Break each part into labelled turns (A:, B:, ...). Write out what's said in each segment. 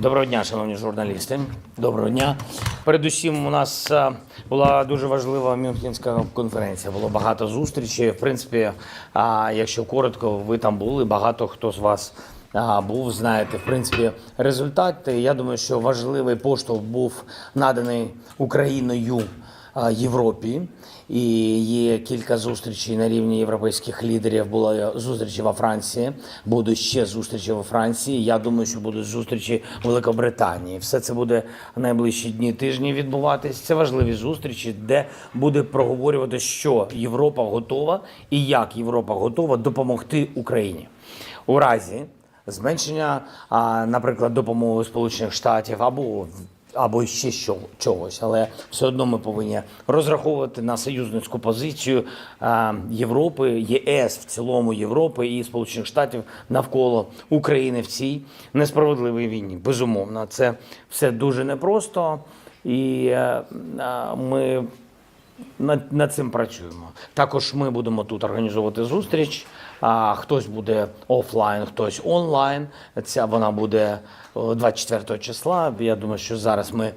A: Доброго дня, шановні журналісти. Доброго дня. Передусім, у нас е, була дуже важлива Мюнхенська конференція. Було багато зустрічей. В принципі, якщо коротко, ви там були. Багато хто з вас був. Знаєте, в принципі, результати. Я думаю, що важливий поштовх був наданий Україною Європі. І є кілька зустрічей на рівні європейських лідерів. Була зустрічі во Франції, будуть ще зустрічі во Франції. Я думаю, що будуть зустрічі в Великобританії. Все це буде найближчі дні тижні відбуватись. Це важливі зустрічі, де буде проговорювати, що Європа готова і як Європа готова допомогти Україні у разі зменшення, наприклад, допомоги Сполучених Штатів або або ще що, чогось, але все одно ми повинні розраховувати на союзницьку позицію Європи, ЄС в цілому Європи і Сполучених Штатів навколо України в цій несправедливій війні. Безумовно, це все дуже непросто, і е, ми над, над цим працюємо. Також ми будемо тут організовувати зустріч. А хтось буде офлайн, хтось онлайн. Ця вона буде о, 24 числа. Я думаю, що зараз ми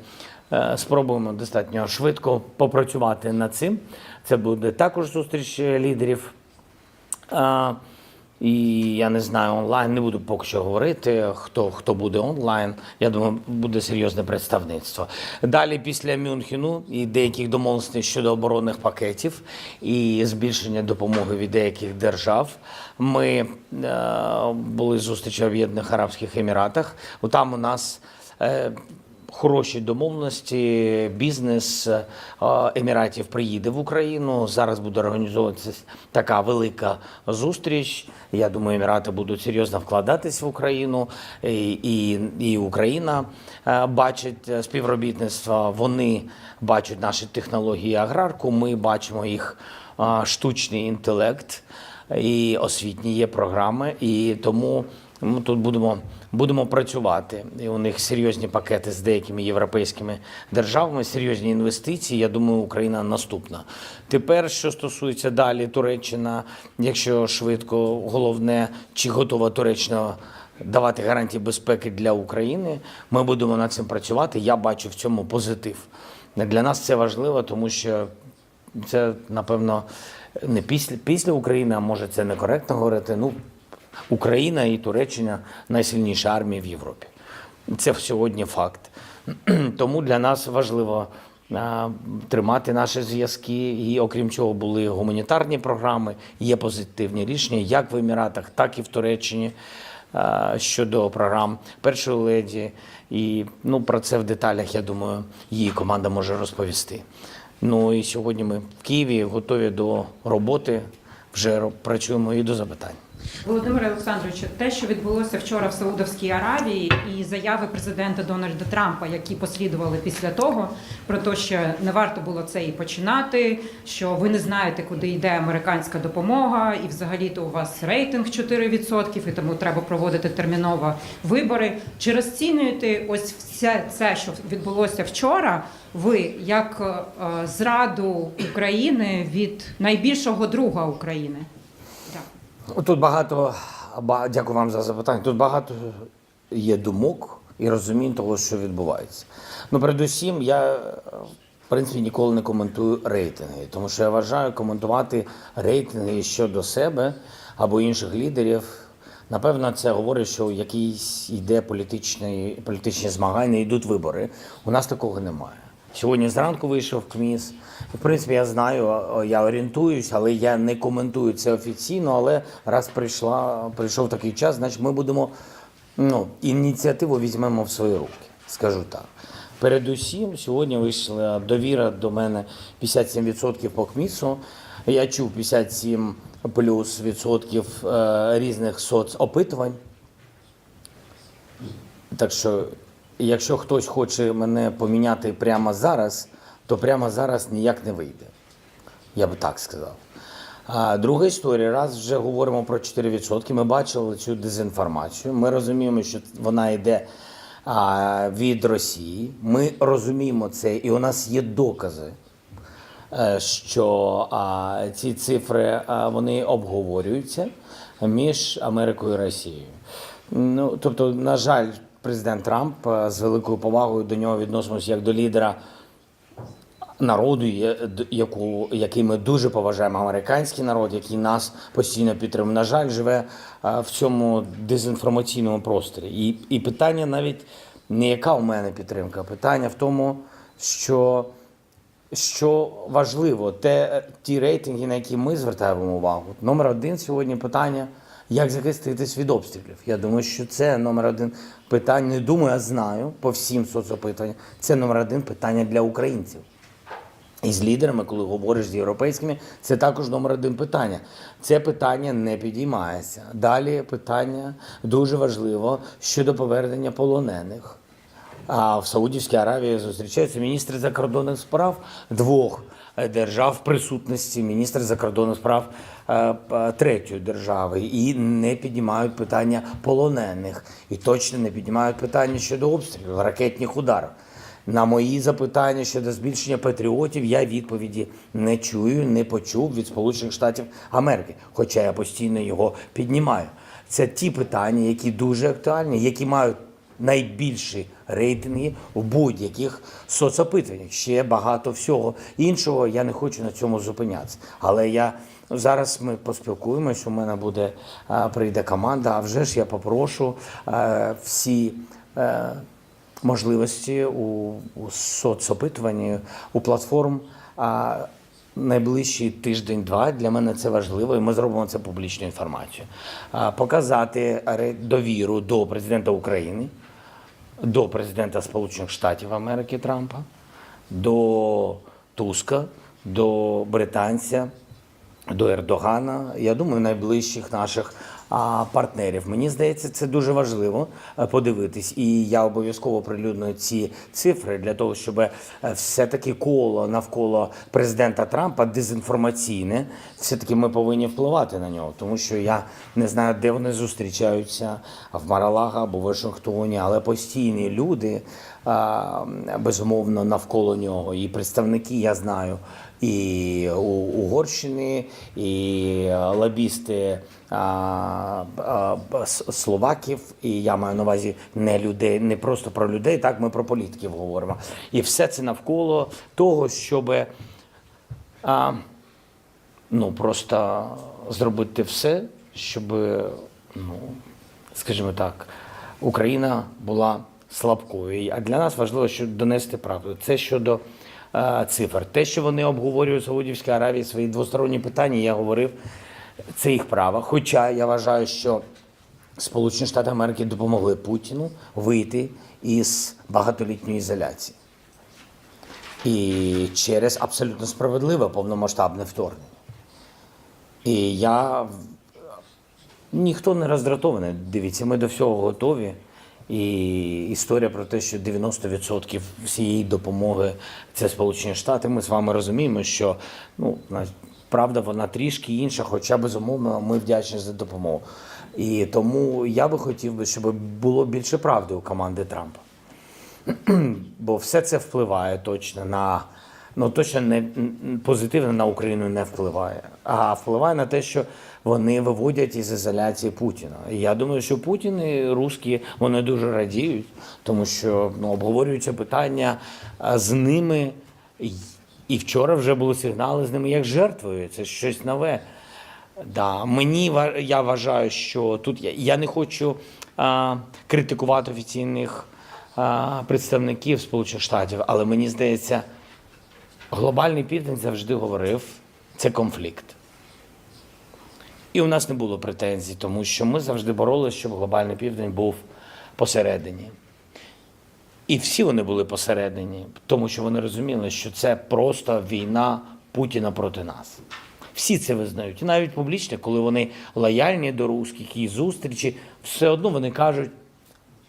A: е, спробуємо достатньо швидко попрацювати над цим. Це буде також зустріч е, лідерів. І я не знаю онлайн, не буду поки що говорити, хто, хто буде онлайн. Я думаю, буде серйозне представництво. Далі, після Мюнхену і деяких домовленостей щодо оборонних пакетів і збільшення допомоги від деяких держав. Ми е, були зустрічі в Об'єднаних Арабських Еміратах. Там у нас. Е, хороші домовленості. Бізнес е, Еміратів приїде в Україну. Зараз буде організовуватися така велика зустріч. Я думаю, Емірати будуть серйозно вкладатись в Україну, і, і, і Україна е, бачить е, співробітництво. Вони бачать наші технології аграрку. Ми бачимо їх штучний інтелект і освітні є програми. І тому ми тут будемо, будемо працювати. І у них серйозні пакети з деякими європейськими державами, серйозні інвестиції. Я думаю, Україна наступна. Тепер, що стосується далі Туреччина, якщо швидко, головне, чи готова Туреччина давати гарантії безпеки для України, ми будемо над цим працювати. Я бачу в цьому позитив. Для нас це важливо, тому що це, напевно, не після, після України, а може це некоректно говорити. Ну, Україна і Туреччина найсильніші армії в Європі. Це сьогодні факт. Тому для нас важливо тримати наші зв'язки. І окрім цього, були гуманітарні програми, є позитивні рішення, як в Еміратах, так і в Туреччині щодо програм першої леді. І ну, про це в деталях, я думаю, її команда може розповісти. Ну і сьогодні ми в Києві готові до роботи, вже працюємо і до запитань.
B: Володимире Олександровичу, те, що відбулося вчора в Саудовській Аравії, і заяви президента Дональда Трампа, які послідували після того, про те, що не варто було це і починати, що ви не знаєте, куди йде американська допомога, і взагалі-то у вас рейтинг 4%, і тому треба проводити терміново вибори. Чи розцінюєте ось все це, що відбулося вчора? Ви як е, зраду України від найбільшого друга України?
A: Тут багато ба- дякую вам за запитання. Тут багато є думок і розумінь того, що відбувається. Ну, передусім, я в принципі ніколи не коментую рейтинги, тому що я вважаю коментувати рейтинги щодо себе або інших лідерів. Напевно, це говорить, що якийсь йде політичний, політичні змагання, йдуть вибори. У нас такого немає. Сьогодні зранку вийшов КМІС. В принципі, я знаю, я орієнтуюсь, але я не коментую це офіційно. Але раз прийшла, прийшов такий час, значить ми будемо ну, ініціативу візьмемо в свої руки, скажу так. Передусім, сьогодні вийшла довіра до мене 57% по КМІСу. Я чув 57 плюс відсотків е, різних соцопитувань. Так що, якщо хтось хоче мене поміняти прямо зараз, то прямо зараз ніяк не вийде. Я би так сказав. А друга історія, раз вже говоримо про 4%, ми бачили цю дезінформацію. Ми розуміємо, що вона йде а, від Росії. Ми розуміємо це, і у нас є докази, е, що а, ці цифри а, вони обговорюються між Америкою і Росією. Ну, тобто, на жаль, президент Трамп е, з великою повагою до нього відносимося як до лідера народу, яку, який ми дуже поважаємо, американський народ, який нас постійно підтримує. На жаль, живе е, в цьому дезінформаційному просторі. І, і питання навіть не яка у мене підтримка, питання в тому, що, що важливо, те, ті рейтинги, на які ми звертаємо увагу. Номер один сьогодні питання. Як захиститись від обстрілів? Я думаю, що це номер один питання. Не думаю, а знаю по всім соцопитанням. Це номер один питання для українців. І з лідерами, коли говориш з європейськими, це також номер один питання. Це питання не підіймається. Далі питання дуже важливо щодо повернення полонених. А в Саудівській Аравії зустрічаються міністри закордонних справ двох держав в присутності міністр закордонних справ е, третьої держави і не піднімають питання полонених, і точно не піднімають питання щодо обстрілів, ракетних ударів. На мої запитання щодо збільшення патріотів я відповіді не чую, не почув від Сполучених Штатів Америки, хоча я постійно його піднімаю. Це ті питання, які дуже актуальні, які мають найбільші рейтинги в будь-яких соцопитуваннях. Ще багато всього іншого. Я не хочу на цьому зупинятися. Але я зараз ми поспілкуємось. У мене буде прийде команда. А вже ж я попрошу всі. е, можливості у, у соцопитуванні, у платформ. А найближчий тиждень-два для мене це важливо, і ми зробимо це публічною інформацією. А, Показати довіру до президента України, до президента Сполучених Штатів Америки Трампа, до Туска, до британця, до Ердогана, я думаю, найближчих наших партнерів. Мені здається, це дуже важливо е, подивитись. І я обов'язково прилюдную ці цифри для того, щоб е, все-таки коло навколо президента Трампа дезінформаційне, все-таки ми повинні впливати на нього, тому що я не знаю, де вони зустрічаються в Маралага або в Вашингтоні, але постійні люди безумовно навколо нього. І представники я знаю і Угорщини, і лобісти а, а, словаків. І я маю на увазі не людей, не просто про людей. Так ми про політиків говоримо. І все це навколо того, щоб а, ну просто зробити все, щоб, ну скажімо так, Україна була слабкою. А для нас важливо, що донести правду. Це щодо е, цифр. Те, що вони обговорюють в Саудівській Аравії свої двосторонні питання, я говорив, це їх право. Хоча я вважаю, що Сполучені Штати Америки допомогли Путіну вийти із багатолітньої ізоляції. І через абсолютно справедливе повномасштабне вторгнення. І я ніхто не роздратований. Дивіться, ми до всього готові. І історія про те, що 90% всієї допомоги це Сполучені Штати. Ми з вами розуміємо, що ну правда вона трішки інша, хоча безумовно ми вдячні за допомогу. І тому я би хотів би, щоб було більше правди у команди Трампа бо все це впливає точно на ну точно не позитивно на Україну не впливає, а впливає на те, що вони виводять із ізоляції Путіна. І я думаю, що Путін і русські вони дуже радіють, тому що ну, обговорюються питання з ними. І- вчора вже були сигнали з ними як жертвою. Це щось нове. Да, мені я вважаю, що тут я, я не хочу а, критикувати офіційних а, представників Сполучених Штатів, але мені здається, глобальний південь завжди говорив, це конфлікт. І у нас не було претензій, тому що ми завжди боролися, щоб глобальний південь був посередині. І всі вони були посередині, тому що вони розуміли, що це просто війна Путіна проти нас. Всі це визнають. І навіть публічно, коли вони лояльні до русських і зустрічі, все одно вони кажуть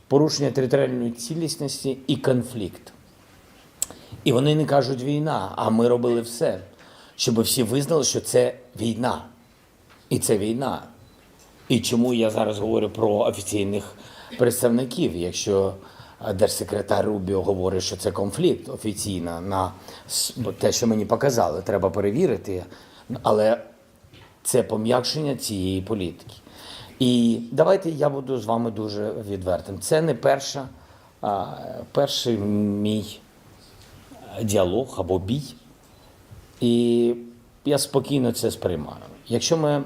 A: порушення територіальної цілісності і конфлікт. І вони не кажуть війна, а ми робили все, щоб всі визнали, що це війна. І це війна. І чому я зараз говорю про офіційних представників, якщо держсекретар Рубіо говорить, що це конфлікт офіційно на те, що мені показали, треба перевірити, але це пом'якшення цієї політики. І давайте я буду з вами дуже відвертим. Це не перша, а, перший мій діалог або бій. І я спокійно це сприймаю. Якщо ми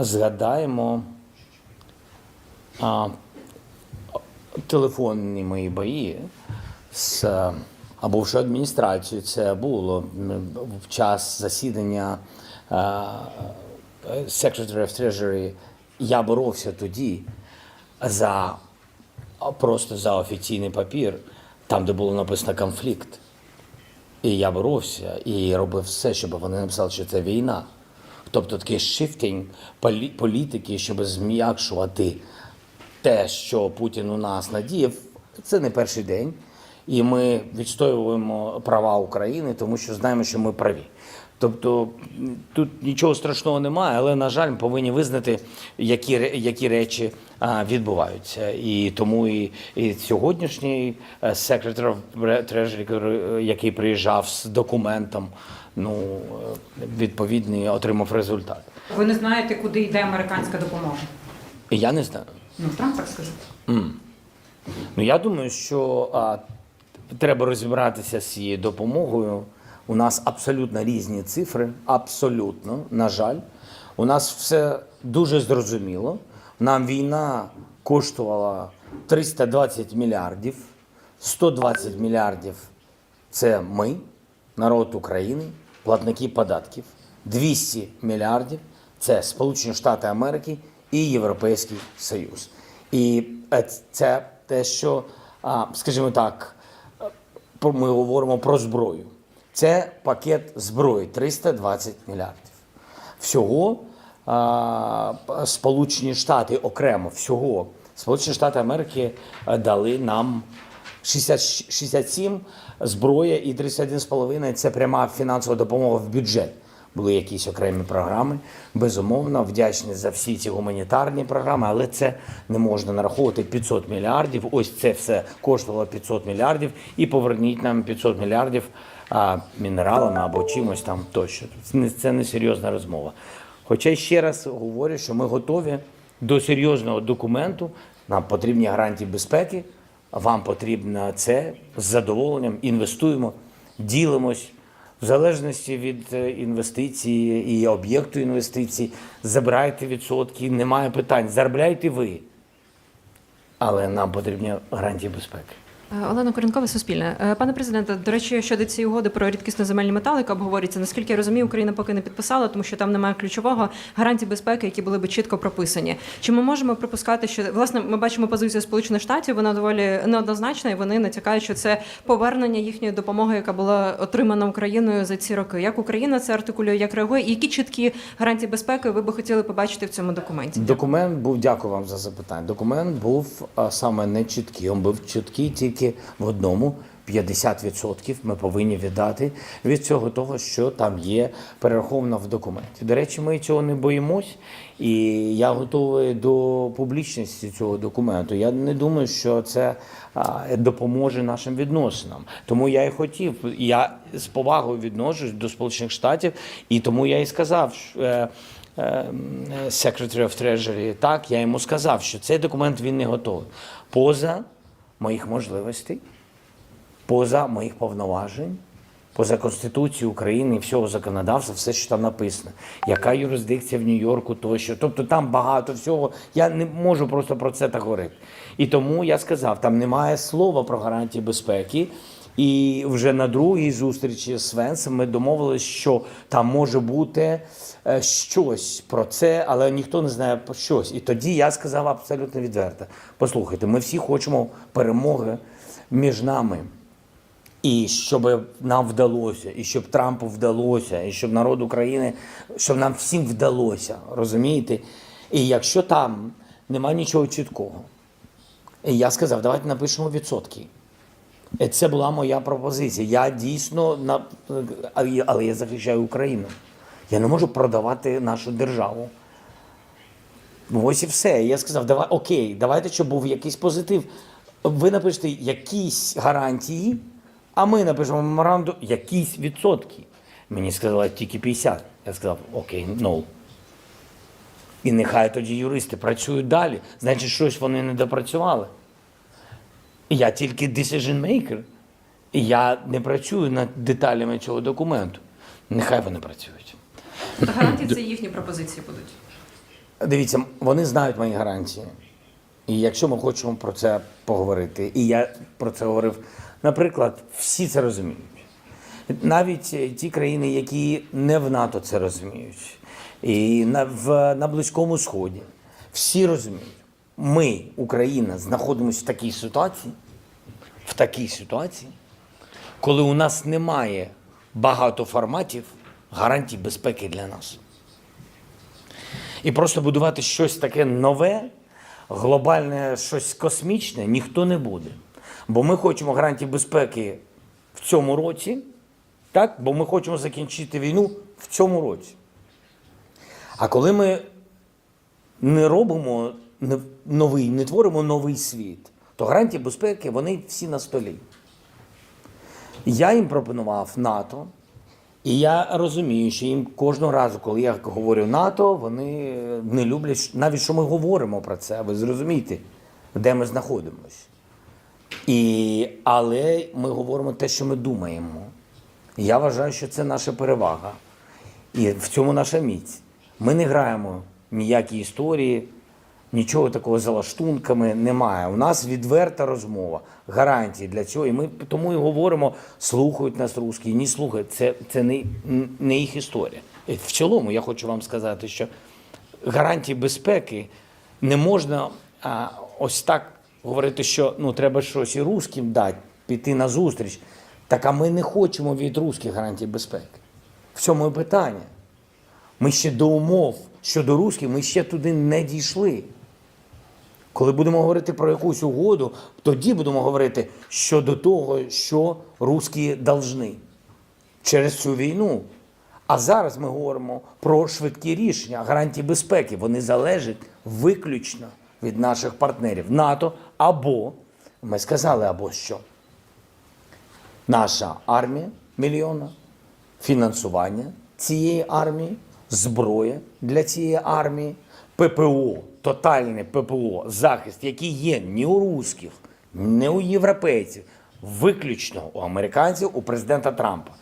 A: згадаємо а, телефонні мої бої з е, а бувшою адміністрацією, це було в час засідання е, Secretary of Treasury. Я боровся тоді за просто за офіційний папір, там, де було написано конфлікт. І я боровся і робив все, щоб вони написали, що це війна. Тобто такий шифтінг полі- політики, щоб зм'якшувати те, що Путін у нас надіяв, це не перший день. І ми відстоюємо права України, тому що знаємо, що ми праві. Тобто тут нічого страшного немає, але, на жаль, ми повинні визнати, які, які речі а, відбуваються. І тому і, і сьогоднішній е, Secretary of Treasury, який- приїжджав з документом, ну, е, відповідний отримав результат.
B: Ви не знаєте, куди йде американська допомога?
A: Я не знаю.
B: Ну, Трамп так сказав.
A: Ну, я думаю, що а, треба розібратися з цією допомогою. У нас абсолютно різні цифри, абсолютно, на жаль. У нас все дуже зрозуміло. Нам війна коштувала 320 мільярдів, 120 мільярдів це ми, народ України, платники податків. 200 мільярдів це Сполучені Штати Америки і Європейський Союз. І е, це те, що, скажімо так, ми говоримо про зброю. Це пакет зброї 320 мільярдів. Всього а, Сполучені Штати окремо всього Сполучені Штати Америки е, дали нам 60, 67 зброя і 31,5 – це пряма фінансова допомога в бюджет. Були якісь окремі програми. Безумовно, вдячні за всі ці гуманітарні програми, але це не можна нараховувати 500 мільярдів. Ось це все коштувало 500 мільярдів. І поверніть нам 500 мільярдів а, мінералами або чимось там тощо. Це не, серйозна розмова. Хоча ще раз говорю, що ми готові до серйозного документу. Нам потрібні гарантії безпеки. Вам потрібно це з задоволенням. Інвестуємо, ділимось. В залежності від е, інвестиції і об'єкту інвестицій, забирайте відсотки, немає питань. Заробляйте ви. Але нам потрібні гарантії безпеки.
C: Е, Олена Коренкова, Суспільне. Е, Пане президенте, до речі, щодо цієї угоди про рідкісні земельні метали, яка обговорюється, наскільки я розумію, Україна поки не підписала, тому що там немає ключового гарантій безпеки, які були би чітко прописані. Чи ми можемо припускати, що власне ми бачимо позицію Сполучених Штатів, вона доволі неоднозначна, і вони натякають, що це повернення їхньої допомоги, яка була отримана Україною за ці роки. Як Україна це артикулює, як реагує, і які чіткі гарантії безпеки ви би хотіли побачити в цьому документі?
A: Документ був, дякую вам за запитання. Документ був саме не чіткий. Він був чіткий тільки в одному. 50% ми повинні віддати від цього того, що там є перераховано в документі. До речі, ми цього не боїмось, і я готовий до публічності цього документу. Я не думаю, що це допоможе нашим відносинам. Тому я і хотів. Я з повагою відношусь до Сполучених Штатів, і тому я і сказав. що, е, е, Secretary of Treasury, так, я йому сказав, що цей документ він не готовий. Поза моїх можливостей, поза моїх повноважень, поза Конституцією України і всього законодавства, все, що там написано. Яка юрисдикція в Нью-Йорку тощо. Тобто там багато всього. Я не можу просто про це так говорити. І тому я сказав, там немає слова про гарантії безпеки. І вже на другій зустрічі з Венсом ми домовилися, що там може бути е, щось про це, але ніхто не знає про щось. І тоді я сказав абсолютно відверто: послухайте, ми всі хочемо перемоги між нами. І щоб нам вдалося, і щоб Трампу вдалося, і щоб народу України, щоб нам всім вдалося, розумієте? І якщо там немає нічого чіткого, і я сказав, давайте напишемо відсотки. І Це була моя пропозиція. Я дійсно на але- але я захищаю Україну. Я не можу продавати нашу державу. Ось і все. Я сказав, давай окей, давайте, щоб був якийсь позитив. Ви напишете якісь гарантії, а ми напишемо меморандум якісь відсотки. Мені сказали тільки 50. Я сказав, окей, no. І нехай тоді юристи працюють далі. Значить, щось вони не допрацювали. Я тільки decision maker. І я не працюю над деталями цього документу. Нехай вони працюють.
C: Та гарантії це їхні пропозиції будуть.
A: Дивіться, вони знають мої гарантії. І якщо ми хочемо про це поговорити, і я про це говорив, наприклад, всі це розуміють. Навіть ті країни, які не в НАТО це розуміють, і на, в, на Близькому Сході, всі розуміють. Ми, Україна, знаходимося в такій ситуації, в такій ситуації, коли у нас немає багато форматів гарантій безпеки для нас. І просто будувати щось таке нове, глобальне, щось космічне ніхто не буде. Бо ми хочемо гарантії безпеки в цьому році, так? бо ми хочемо закінчити війну в цьому році. А коли ми не робимо новий, не творимо новий світ, то гарантії безпеки вони всі на столі. Я їм пропонував НАТО, і я розумію, що їм кожного разу, коли я говорю НАТО, вони не люблять навіть, що ми говоримо про це. Ви зрозумієте, де ми знаходимося. І, але ми говоримо те, що ми думаємо. Я вважаю, що це наша перевага. І в цьому наша міць. Ми не граємо ніякі історії, нічого такого за лаштунками немає. У нас відверта розмова, гарантії для цього. І ми тому і говоримо, слухають нас русські, ні слухають. Це, це не, не їх історія. В цілому я хочу вам сказати, що гарантії безпеки не можна а, ось так говорити, що ну, треба щось і русським дати, піти на зустріч. Так а ми не хочемо від русських гарантій безпеки. В цьому і питання. Ми ще до умов щодо русських, ми ще туди не дійшли. Коли будемо говорити про якусь угоду, тоді будемо говорити щодо того, що русські должны через цю війну. А зараз ми говоримо про швидкі рішення, гарантії безпеки. Вони залежать виключно від наших партнерів НАТО або ми сказали, або що наша армія мільйона, фінансування цієї армії, зброя для цієї армії, ППО, тотальне ППО, захист, який є ні у русських, ні у європейців, виключно у американців, у президента Трампа.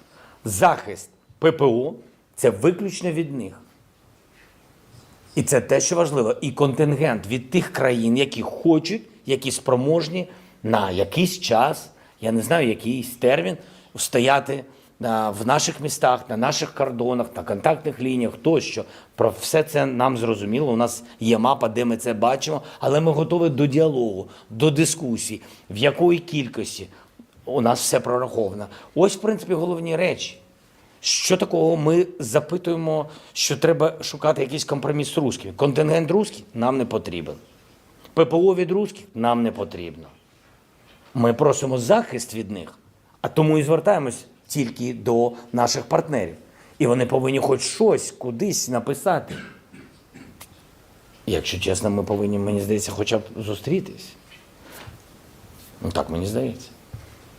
A: Захист ППО це виключно від них. І це те, що важливо. І контингент від тих країн, які хочуть, які спроможні на якийсь час, я не знаю, якийсь термін, стояти в наших містах, на наших кордонах, на контактних лініях тощо. Про все це нам зрозуміло. У нас є мапа, де ми це бачимо, але ми готові до діалогу, до дискусій, в якої кількості у нас все прораховано. Ось, в принципі, головні речі. Що такого ми запитуємо, що треба шукати якийсь компроміс з русскими? Контингент русський нам не потрібен. ППО від русських нам не потрібно. Ми просимо захист від них, а тому і звертаємось тільки до наших партнерів. І вони повинні хоч щось кудись написати. Якщо чесно, ми повинні, мені здається, хоча б зустрітись. Ну так мені здається.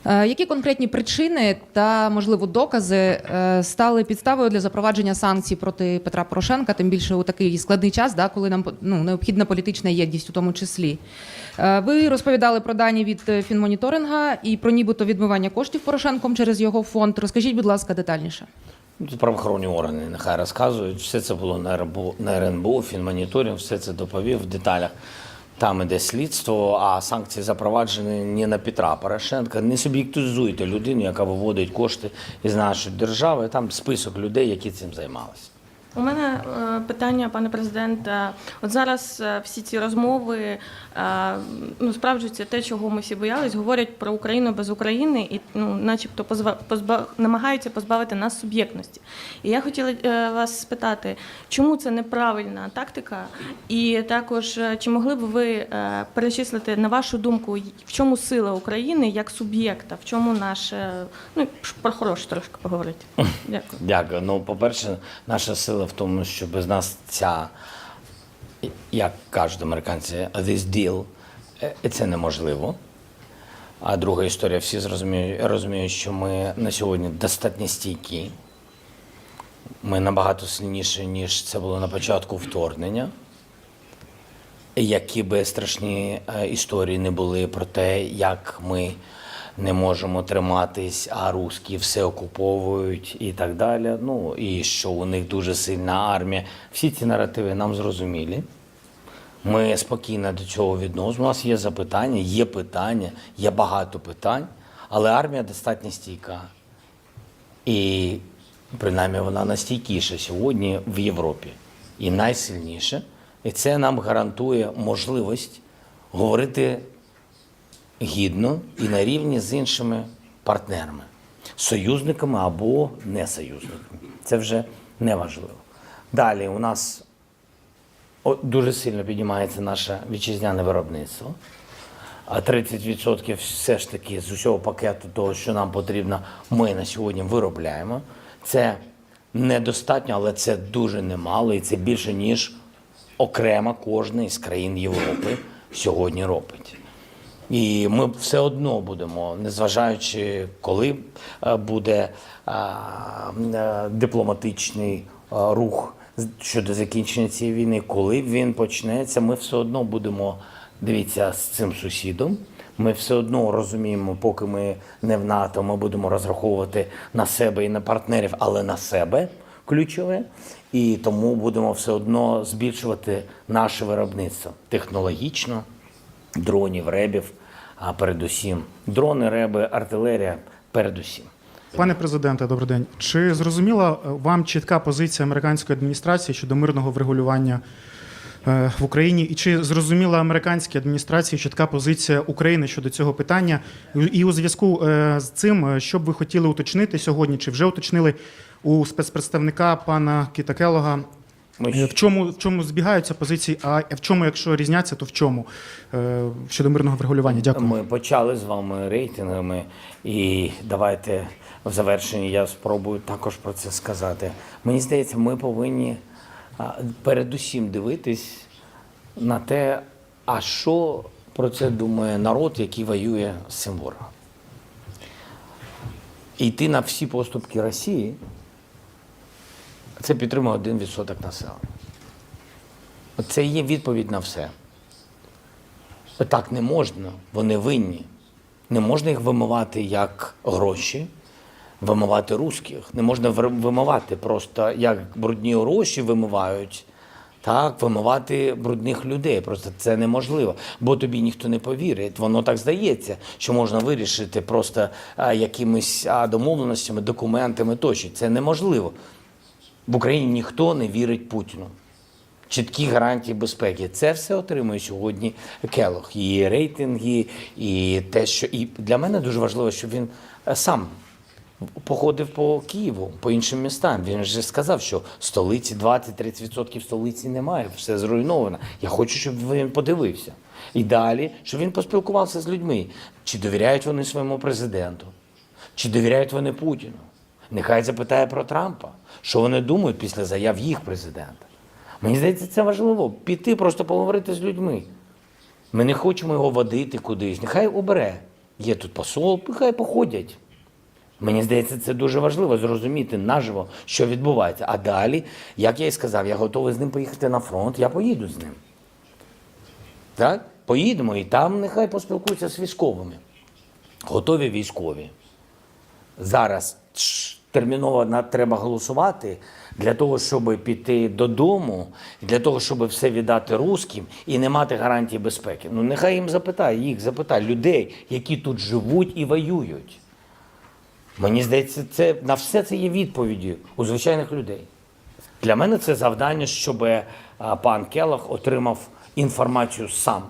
D: Е, Які конкретні причини та можливо докази е, стали підставою для запровадження санкцій проти Петра Порошенка, тим більше у такий складний час, да, коли нам ну, необхідна політична єдність у тому числі? Е, Ви розповідали про дані від Фінмоніторинга і про нібито відмивання коштів Порошенком через його фонд. Розкажіть, будь ласка, детальніше.
A: Правоохоронні органи нехай розказують. Все це було на РНБО, на РНБО, фінмоніторинг, все це доповів в деталях. Там іде слідство, а санкції запроваджені не на Петра Порошенка. Не суб'єктизуйте людину, яка виводить кошти із нашої держави. Там список людей, які цим займалися.
E: У мене е, питання, пане президенте. От зараз е, всі ці розмови е, ну, справджуються те, чого ми всі боялись, говорять про Україну без України і ну, начебто позва, позба, намагаються позбавити нас суб'єктності. І я хотіла вас спитати, чому це неправильна тактика? І також чи могли б ви перечислити на вашу думку, в чому сила України як суб'єкта, в чому наше ну про хороше трошки поговорити? Дякую.
A: Дякую. Ну, по-перше, наша сила в тому, що без нас ця, як кажуть американці, this deal, е, це неможливо. А друга історія, всі зрозуміють, розуміють, що ми на сьогодні достатньо стійкі. Ми набагато сильніші, ніж це було на початку вторгнення. які би страшні е, історії не були про те, як ми не можемо триматись, а русські все окуповують і так далі. Ну і що у них дуже сильна армія. Всі ці наративи нам зрозумілі. Ми спокійно до цього відносимо. У нас є запитання, є питання, є багато питань, але армія достатньо стійка. І принаймні вона найстійкіша сьогодні в Європі і найсильніша. І це нам гарантує можливість говорити гідно і на рівні з іншими партнерами, союзниками або не союзниками. Це вже не важливо. Далі у нас дуже сильно піднімається наше вітчизняне виробництво. А 30% все ж таки з усього пакету того, що нам потрібно, ми на сьогодні виробляємо. Це недостатньо, але це дуже немало, і це більше, ніж окремо кожна із країн Європи сьогодні робить. І ми все одно будемо, незважаючи, коли е, буде е, дипломатичний е, рух щодо закінчення цієї війни, коли він почнеться, ми все одно будемо дивіться з цим сусідом. Ми все одно розуміємо, поки ми не в НАТО, ми будемо розраховувати на себе і на партнерів, але на себе ключове. І тому будемо все одно збільшувати наше виробництво технологічно, дронів, ребів, а передусім дрони, реби, артилерія передусім.
F: Пане президенте, добрий день. Чи зрозуміла вам чітка позиція американської адміністрації щодо мирного врегулювання е, в Україні? І чи зрозуміла американській адміністрації чітка позиція України щодо цього питання? І у зв'язку е, з цим, е, що б ви хотіли уточнити сьогодні, чи вже уточнили у спецпредставника пана Кіта Келога?
A: Ми
F: Е, В чому, в чому збігаються позиції, а в чому, якщо різняться, то в чому Е, щодо мирного врегулювання? Дякую.
A: Ми почали з вами рейтингами, і давайте в завершенні я спробую також про це сказати. Мені здається, ми повинні передусім дивитись на те, а що про це думає народ, який воює з цим ворогом. І йти на всі поступки Росії це підтримує 1% населення. Це є відповідь на все. Так не можна, вони винні. Не можна їх вимивати як гроші, вимивати русських. Не можна вимивати просто як брудні гроші вимивають, так, вимивати брудних людей. Просто це неможливо, бо тобі ніхто не повірить. Воно так здається, що можна вирішити просто якимись домовленостями, документами тощо. Це неможливо. В Україні ніхто не вірить Путіну чіткі гарантії безпеки. Це все отримує сьогодні Келох. І рейтинги, і те, що і для мене дуже важливо, щоб він е, сам походив по Києву, по іншим містам. Він же сказав, що столиці 20-30% столиці немає, все зруйновано. Я хочу, щоб він подивився. І далі, щоб він поспілкувався з людьми. Чи довіряють вони своєму президенту? Чи довіряють вони Путіну? Нехай запитає про Трампа, що вони думають після заяв їх президента. Мені здається, це важливо. Піти, просто поговорити з людьми. Ми не хочемо його водити кудись. Нехай обере. Є тут посол, нехай походять. Мені здається, це дуже важливо зрозуміти наживо, що відбувається. А далі, як я і сказав, я готовий з ним поїхати на фронт, я поїду з ним. Так? Поїдемо і там нехай поспілкуються з військовими. Готові військові. Зараз терміново треба голосувати для того, щоб піти додому, для того, щоб все віддати русським і не мати гарантії безпеки. Ну нехай їм запитає, їх запитає людей, які тут живуть і воюють. Мені здається, це на все це є відповіді у звичайних людей. Для мене це завдання, щоб е, пан Келох отримав інформацію сам.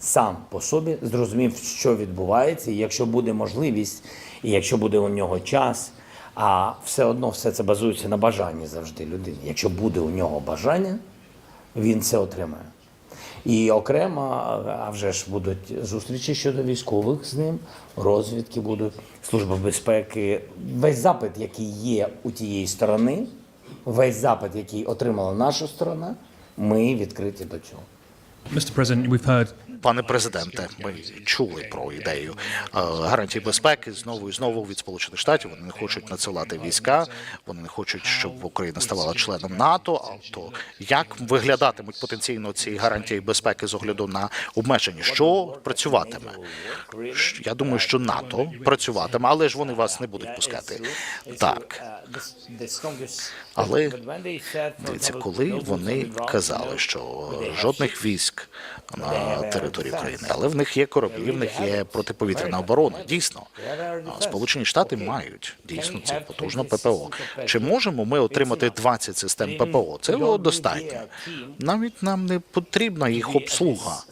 A: Сам по собі зрозумів, що відбувається, і якщо буде можливість, і якщо буде у нього час, а все одно все це базується на бажанні завжди людини. Якщо буде у нього бажання, він це отримає. І окремо, а вже ж будуть зустрічі щодо військових з ним, розвідки будуть, служба безпеки. Весь запит, який є у тієї сторони, весь запит, який отримала наша сторона, ми відкриті до цього.
G: Mr. President, we've heard Пане президенте, ми чули про ідею е, гарантій безпеки знову і знову від Сполучених Штатів. Вони не хочуть надсилати війська, вони не хочуть, щоб Україна ставала членом НАТО. А то як виглядатимуть потенційно ці гарантії безпеки з огляду на обмеження? Що працюватиме? Я думаю, що НАТО працюватиме, але ж вони вас не будуть пускати. Так, Але, дивіться, коли вони казали, що жодних військ на території України, але в них є кораблі, в них є протиповітряна оборона. Дійсно, Сполучені Штати мають дійсно це потужно ППО. Чи можемо ми отримати 20 систем ППО? Це достатньо. Навіть нам не потрібна їх обслуга.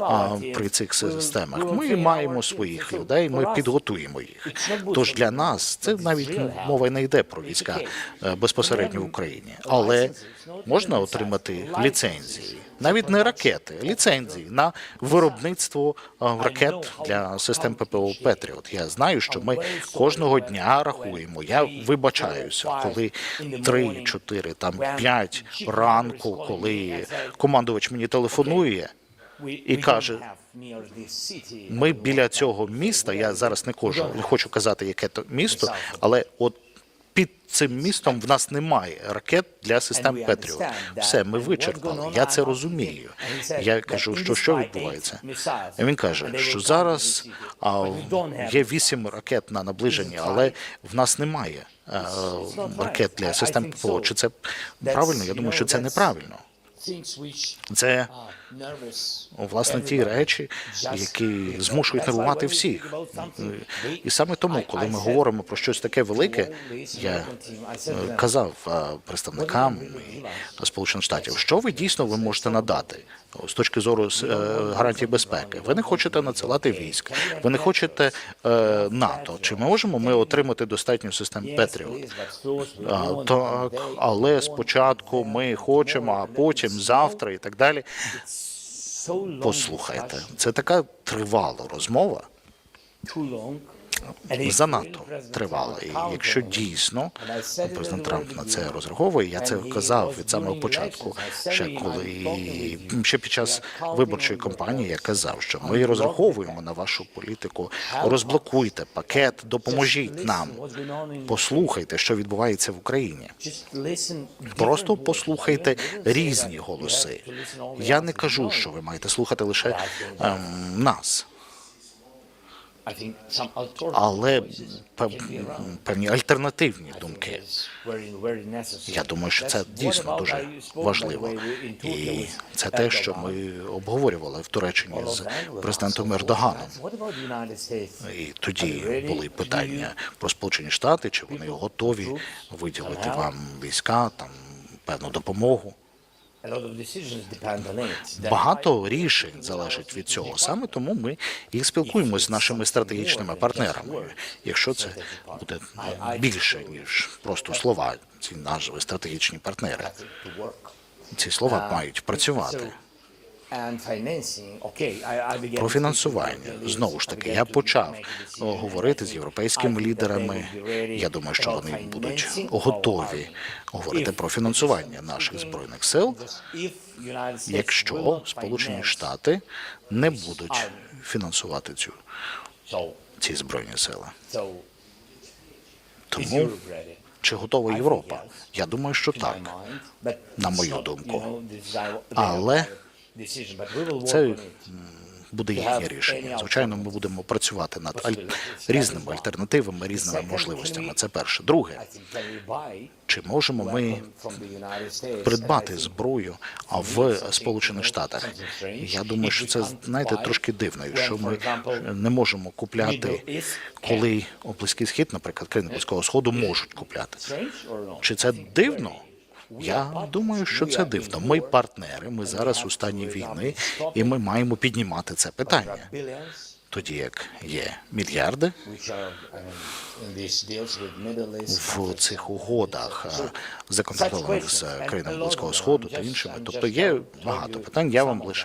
G: А при цих системах ми маємо своїх людей, ми підготуємо їх. Тож для нас це навіть мова не йде про війська е, безпосередньо в Україні, але можна отримати ліцензії, навіть не ракети, ліцензії на виробництво е, ракет для систем ППО Петріот. Я знаю, що ми кожного дня рахуємо. Я вибачаюся, коли 3, 4, там 5 ранку, коли командувач мені телефонує і каже, ми біля цього міста. Я зараз не хочу, не хочу казати, яке то місто, але от під цим містом в нас немає ракет для систем Петріот. Все, ми вичерпали. Я це розумію. Я кажу, що що відбувається. І він каже, що зараз а, є вісім ракет на наближенні, але в нас немає е, ракет для систем ППО. Чи це правильно? Я думаю, що це неправильно. Це власне ті речі, які змушують нервувати всіх. І саме тому, коли ми говоримо про щось таке велике, я е, казав е, представникам і Сполучених Штатів, що ви дійсно ви можете надати з точки зору е, гарантій безпеки. Ви не хочете надсилати військ, ви не хочете е, НАТО. Чи ми можемо ми отримати достатньо систем Петріот? Так, але спочатку ми хочемо, а потім завтра і так далі. Послухайте, це така тривала розмова. Занадто тривала. І якщо дійсно президент Трамп на це розраховує, я це казав від самого початку, ще коли ще під час виборчої кампанії я казав, що ми розраховуємо на вашу політику. Розблокуйте пакет, допоможіть нам. Послухайте, що відбувається в Україні. Просто послухайте різні голоси. Я не кажу, що ви маєте слухати лише ем, нас. Але пев- певні альтернативні думки. Я думаю, що це дійсно дуже важливо. І це те, що ми обговорювали в Туреччині з президентом Ердоганом. І тоді були питання про Сполучені Штати, чи вони готові виділити вам війська, там певну допомогу. Багато рішень залежить від цього. Саме тому ми і спілкуємося з нашими стратегічними партнерами. Якщо це буде більше ніж просто слова, ці назви стратегічні партнери. Ці слова мають працювати. Про фінансування знову ж таки я почав говорити з європейськими лідерами. Я думаю, що вони будуть готові говорити про фінансування наших збройних сил, якщо Сполучені Штати не будуть фінансувати цю ці збройні сили. Тому чи готова Європа? Я думаю, що так. на мою думку. Але це буде їхнє рішення. Звичайно, ми будемо працювати над аль- різними альтернативами, різними можливостями. Це перше. Друге, чи можемо ми придбати зброю в Сполучених Штатах? Я думаю, що це знаєте трошки дивно, якщо ми не можемо купляти, коли Близький Схід, наприклад, країни Близького Сходу можуть купляти. Чи це дивно? Я думаю, що це дивно. Ми партнери, ми зараз у стані війни, і ми маємо піднімати це питання. Тоді як є мільярди в цих угодах, е, з країнами Близького Сходу та іншими. Тобто є багато питань. Я вам лише